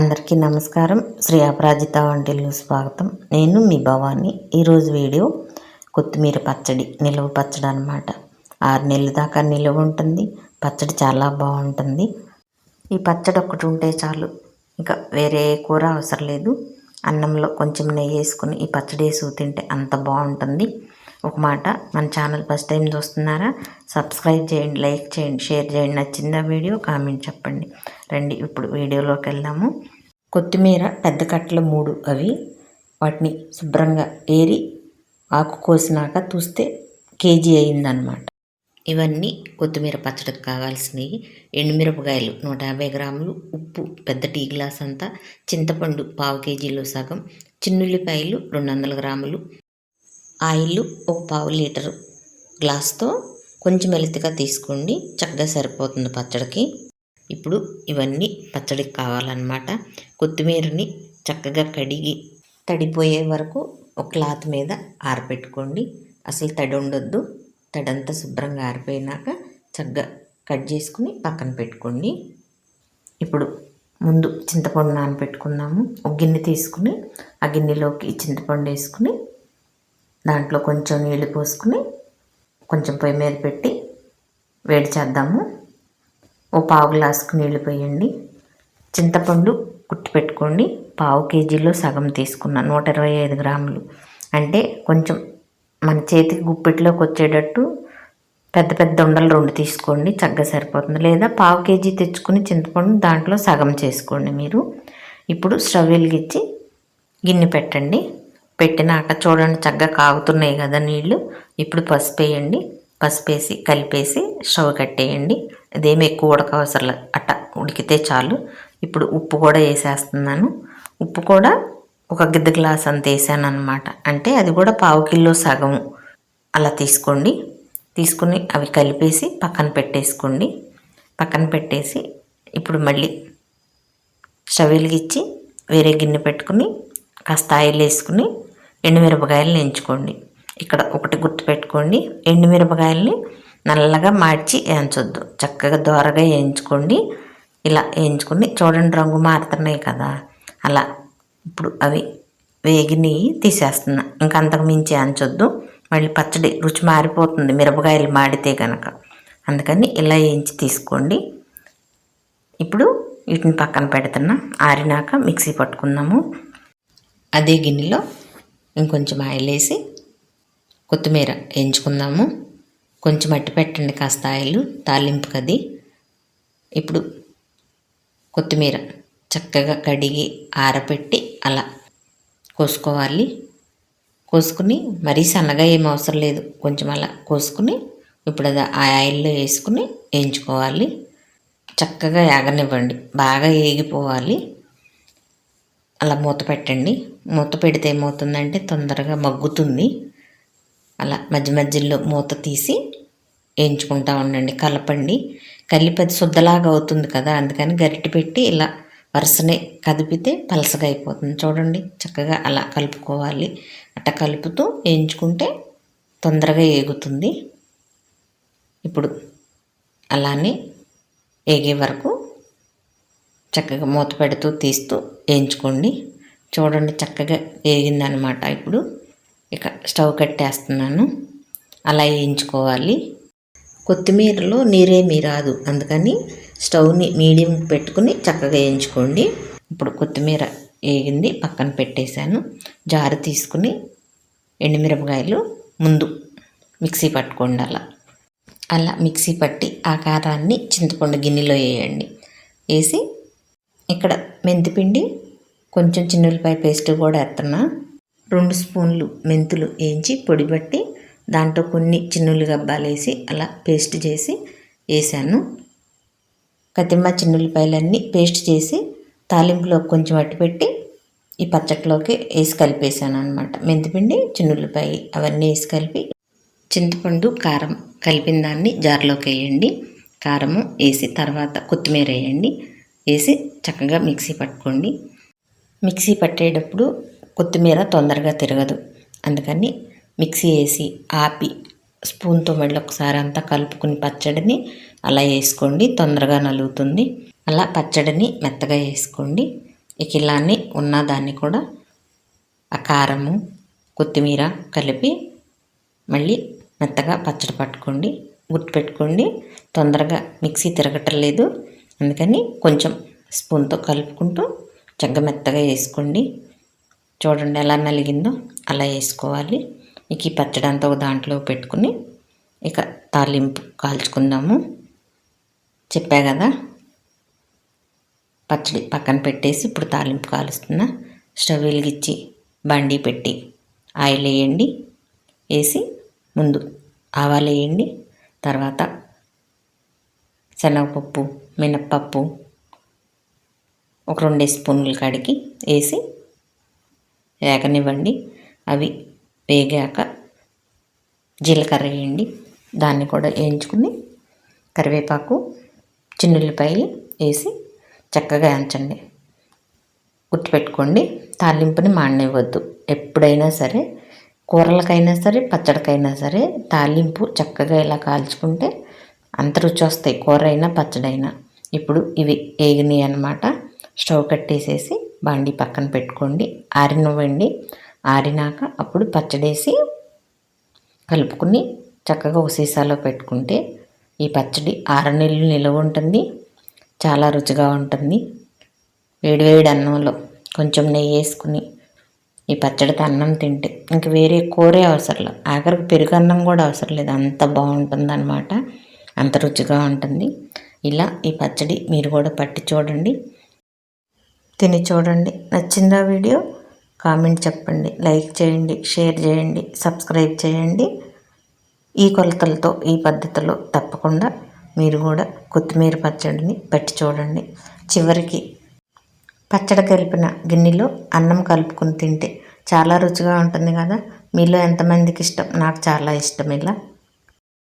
అందరికీ నమస్కారం. శ్రీ అపరాజిత వంటిల్లు స్వాగతం. నేను మీ భవాని. ఈరోజు వీడియో కొత్తిమీర పచ్చడి నిలువ పచ్చడి అనమాట ఆరు నెలల దాకా నిలువ ఉంటుంది. పచ్చడి చాలా బాగుంటుంది. ఈ పచ్చడి ఒకటి ఉంటే చాలు. ఇంకా వేరే కూర అవసరం లేదు. అన్నంలో కొంచెం నెయ్యి వేసుకుని ఈ పచ్చడి వేసి తింటే అంత బాగుంటుంది. ఒక మాట మన ఛానల్ ఫస్ట్ టైం చూస్తున్నారా? సబ్స్క్రైబ్ చేయండి లైక్ చేయండి షేర్ చేయండి. నచ్చిందా వీడియో కామెంట్ చెప్పండి. రండి ఇప్పుడు వీడియోలోకి వెళ్దాము. కొత్తిమీర పెద్ద కట్టలు మూడు అవి. వాటిని శుభ్రంగా ఏరి ఆకు కోసినాక చూస్తే కేజీ అయిందనమాట ఇవన్నీ కొత్తిమీర పచ్చడికి కావాల్సినవి. ఎండుమిరపకాయలు నూట యాభై గ్రాములు ఉప్పు పెద్ద టీ గ్లాస్ అంతా చింతపండు పావు కేజీలో సగం చిన్నుల్లిపాయలు రెండు వందల గ్రాములు ఆయిల్ ఒక పావు లీటరు గ్లాస్తో కొంచెం మెలితిగా తీసుకోండి. చక్కగా సరిపోతుంది పచ్చడికి. ఇప్పుడు ఇవన్నీ పచ్చడికి కావాలన్నమాట. కొత్తిమీరని చక్కగా కడిగి తడిపోయే వరకు ఒక క్లాత్ మీద ఆరబెట్టుకోండి అసలు తడి ఉండొద్దు. తడంతా శుభ్రంగా ఆరిపోయినాక చక్కగా కట్ చేసుకుని పక్కన పెట్టుకోండి. ఇప్పుడు ముందు చింతపండు నానబెట్టుకున్నాము ఒక గిన్నె తీసుకుని ఆ గిన్నెలోకి చింతపండు వేసుకుని దాంట్లో కొంచెం నీళ్ళు పోసుకుని కొంచెం పొయ్యి మీద పెట్టి వేడి చేద్దాము. ఓ పావు గ్లాసుకు నీళ్ళు పోయండి. చింతపండు కుట్టి పెట్టుకోండి. పావు కేజీలో సగం తీసుకున్న నూట ఇరవై ఐదు గ్రాములు. అంటే కొంచెం మన చేతికి గుప్పెట్లోకి వచ్చేటట్టు పెద్ద పెద్ద ఉండలు రెండు తీసుకోండి చక్కగా సరిపోతుంది. లేదా పావు కేజీ తెచ్చుకుని చింతపండు దాంట్లో సగం చేసుకోండి మీరు. ఇప్పుడు స్టవ్ వెలిగించి గిన్నె పెట్టండి. పెట్టినాక చూడండి చక్కగా కాగుతున్నాయి కదా నీళ్ళు ఇప్పుడు పసుపు వేయండి పసుపు వేసి కలిపేసి స్టవ్ కట్టేయండి. అదేమి ఎక్కువ ఉడకవసరం అట్ట ఉడికితే చాలు. ఇప్పుడు ఉప్పు కూడా వేసేస్తున్నాను. ఉప్పు కూడా ఒక గిద్ద గ్లాస్ అంత వేసాను అనమాట అంటే అది కూడా పావు కిలో సగం అలా తీసుకోండి. తీసుకుని అవి కలిపేసి పక్కన పెట్టేసుకోండి. పక్కన పెట్టేసి ఇప్పుడు మళ్ళీ స్టవ్ వెలిగించి వేరే గిన్నె పెట్టుకుని కాస్త ఆయిల్ వేసుకుని ఎండుమిరపకాయలను ఎంచుకోండి ఇక్కడ ఒకటి గుర్తుపెట్టుకోండి. ఎండుమిరపకాయల్ని నల్లగా మార్చి వేయించొద్దు చక్కగా దోరగా వేయించుకోండి ఇలా వేయించుకుని చూడండి రంగు మారుతున్నాయి కదా. అలా ఇప్పుడు అవి వేగిని తీసేస్తున్నా. ఇంకా అంతకు మించి వేయించొద్దు మళ్ళీ పచ్చడి రుచి మారిపోతుంది. మిరపకాయలు మాడితే కనుక అందుకని ఇలా వేయించి తీసుకోండి. ఇప్పుడు వీటిని పక్కన పెడుతున్నా. ఆరినాక మిక్సీ పట్టుకుందాము. అదే గిన్నెలో ఇంకొంచెం ఆయిల్ వేసి కొత్తిమీర వేయించుకుందాము. కొంచెం అట్టి పెట్టండి కాస్త ఆయిల్ తాలింపుకి అది ఇప్పుడు కొత్తిమీర చక్కగా కడిగి ఆరబెట్టి అలా కోసుకోవాలి. కోసుకుని మరీ సన్నగా ఏం అవసరం లేదు. కొంచెం అలా కోసుకుని ఇప్పుడు అది ఆ ఆయిల్లో వేసుకుని వేయించుకోవాలి. చక్కగా ఏగనివ్వండి బాగా వేగిపోవాలి అలా మూత పెట్టండి. మూత పెడితే ఏమవుతుందంటే తొందరగా మగ్గుతుంది. అలా మధ్య మధ్యలో మూత తీసి వేయించుకుంటా ఉండండి. కలపండి. కలిపి శుద్ధలాగా అవుతుంది కదా అందుకని గరిటె పెట్టి ఇలా వరుసనే కదిపితే పలసగా అయిపోతుంది. చూడండి చక్కగా అలా కలుపుకోవాలి. అట్ట కలుపుతూ వేయించుకుంటే తొందరగా ఏగుతుంది. ఇప్పుడు అలానే ఏగే వరకు చక్కగా మూత పెడుతూ తీస్తూ వేయించుకోండి. చూడండి చక్కగా వేగిందనమాట ఇప్పుడు. ఇక స్టవ్ కట్టేస్తున్నాను. అలా వేయించుకోవాలి. కొత్తిమీరలో నీరేమీ రాదు అందుకని స్టవ్ని మీడియం పెట్టుకుని చక్కగా వేయించుకోండి. ఇప్పుడు కొత్తిమీర వేగింది. పక్కన పెట్టేశాను. జారు తీసుకుని ఎండుమిరపకాయలు ముందు మిక్సీ పట్టుకోండి అలా. అలా మిక్సీ పట్టి ఆ కారాన్ని చింతపండు గిన్నెలో వేయండి. వేసి ఇక్కడ మెంతిపిండి కొంచెం చిన్నులపాయ పేస్ట్ కూడా వేస్తున్నా రెండు స్పూన్లు మెంతులు వేయించి పొడి పట్టి దాంట్లో కొన్ని చిన్నులు గబ్బాలు వేసి అలా పేస్ట్ చేసి వేసాను. కతిమ్మ చిన్నులపాయలన్నీ పేస్ట్ చేసి తాలింపులో కొంచెం అట్టిపెట్టి ఈ పచ్చట్లోకి వేసి కలిపేసాను అనమాట మెంతిపిండి చిన్నులపాయ అవన్నీ వేసి కలిపి చింతపండు కారం కలిపిన దాన్ని జార్లోకి వేయండి. కారము వేసి తర్వాత కొత్తిమీర వేయండి. వేసి చక్కగా మిక్సీ పట్టుకోండి. మిక్సీ పట్టేటప్పుడు కొత్తిమీర తొందరగా తిరగదు. అందుకని మిక్సీ వేసి ఆపి స్పూన్తో మళ్ళీ ఒకసారి అంతా కలుపుకుని పచ్చడిని అలా వేసుకోండి. తొందరగా నలుగుతుంది. అలా పచ్చడిని మెత్తగా వేసుకోండి. ఇక ఇలానే ఉన్న దాన్ని కూడా ఆ కారము కొత్తిమీర కలిపి మళ్ళీ మెత్తగా పచ్చడి పట్టుకోండి. గుర్తుపెట్టుకోండి తొందరగా మిక్సీ తిరగటం లేదు అందుకని కొంచెం స్పూన్తో కలుపుకుంటూ చగ్గ మెత్తగా వేసుకోండి. చూడండి ఎలా నలిగిందో అలా వేసుకోవాలి. ఇక ఈ పచ్చడి అంతా ఒక దాంట్లో పెట్టుకుని ఇక తాలింపు కాల్చుకుందాము. చెప్పా కదా పచ్చడి పక్కన పెట్టేసి ఇప్పుడు తాలింపు కాలుస్తున్నా. స్టవ్ వెలిగించి బండి పెట్టి ఆయిల్ వేయండి. వేసి ముందు ఆవాలు వేయండి. తర్వాత శనగపప్పు మినప్పప్పు ఒక రెండు స్పూన్లు కడిగి వేసి వేగనివ్వండి. అవి వేగాక జీలకర్ర వేయండి. దాన్ని కూడా వేయించుకుని కరివేపాకు చిన్నుల్లిపాయలు వేసి చక్కగా వేయించండి. గుర్తుపెట్టుకోండి తాలింపుని మాడనివ్వద్దు. ఎప్పుడైనా సరే కూరలకైనా సరే పచ్చడికైనా సరే తాలింపు చక్కగా ఇలా కాల్చుకుంటే అంత రుచి వస్తాయి కూర అయినా పచ్చడైనా. ఇప్పుడు ఇవి వేగినాయి అనమాట స్టవ్ కట్టేసేసి బాండి పక్కన పెట్టుకోండి. ఆరినవ్వండి ఆరినాక అప్పుడు పచ్చడేసి కలుపుకుని చక్కగా ఒక సీసాలో పెట్టుకుంటే ఈ పచ్చడి ఆరు నెలలు నిలవ ఉంటుంది చాలా రుచిగా ఉంటుంది. వేడివేడి అన్నంలో కొంచెం నెయ్యి వేసుకుని ఈ పచ్చడితో అన్నం తింటే ఇంక వేరే కూరే అవసరం లేదు. ఆఖరికి పెరుగు అన్నం కూడా అవసరం లేదు. అంత బాగుంటుంది అనమాట అంత రుచిగా ఉంటుంది. ఇలా ఈ పచ్చడి మీరు కూడా పట్టి చూడండి. తిని చూడండి. నచ్చిందా వీడియో? కామెంట్ చెప్పండి. లైక్ చేయండి షేర్ చేయండి సబ్స్క్రైబ్ చేయండి. ఈ కొలతలతో ఈ పద్ధతిలో తప్పకుండా మీరు కూడా కొత్తిమీర పచ్చడిని పట్టి చూడండి. చివరికి పచ్చడి కలిపిన గిన్నెలో అన్నం కలుపుకొని తింటే చాలా రుచిగా ఉంటుంది కదా? మీలో ఎంతమందికి ఇష్టం? నాకు చాలా ఇష్టం ఇలా.